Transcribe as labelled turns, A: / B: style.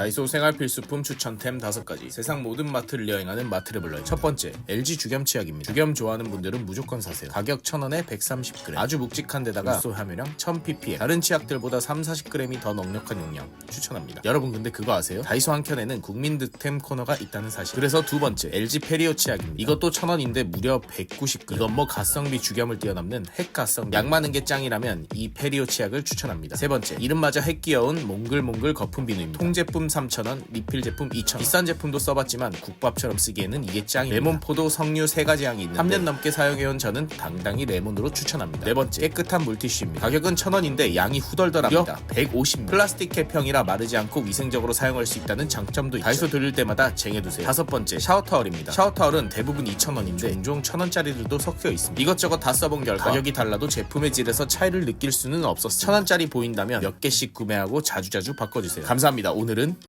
A: 다이소 생활 필수품 추천템 5가지. 세상 모든 마트를 여행하는 마트레블러의 첫 번째 LG 주겸 치약입니다. 주겸 좋아하는 분들은 무조건 사세요. 가격 1000원에 130g 아주 묵직한 데다가 소 함유량 1000ppm 다른 치약들보다 3, 40g이 더 넉넉한 용량 추천합니다. 여러분 근데 그거 아세요? 다이소 한 켠에는 국민 득템 코너가 있다는 사실. 그래서 두 번째 LG 페리오 치약입니다. 이것도 1000원인데 무려 190g 이건 뭐 가성비 주겸을 뛰어넘는 핵 가성 약 많은 게 짱이라면 이 페리오 치약을 추천합니다. 세 번째 이름마저 핵 귀여운 몽글몽글 거품 비누입니다. 통제품 3,000원 리필 제품 2,000원. 비싼 제품도 써봤지만 국밥처럼 쓰기에는 이게 짱입니다. 레몬 포도 석류 세 가지 향이 있는데 3년 넘게 사용해온 저는 당당히 레몬으로 추천합니다. 네 번째 깨끗한 물티슈입니다. 가격은 1,000원인데 양이 후덜덜합니다. 150 플라스틱 캡형이라 마르지 않고 위생적으로 사용할 수 있다는 장점도 있죠. 다이소 들릴 때마다 쟁여두세요. 다섯 번째 샤워타월입니다. 샤워타월은 대부분 2,000원인데 종종 1,000원짜리들도 섞여 있습니다. 이것저것 다 써본 결과 가격이 달라도 제품의 질에서 차이를 느낄 수는 없었습니다. 1,000원짜리 보인다면 몇 개씩 구매하고 자주자주 바꿔주세요. 감사합니다. 오늘은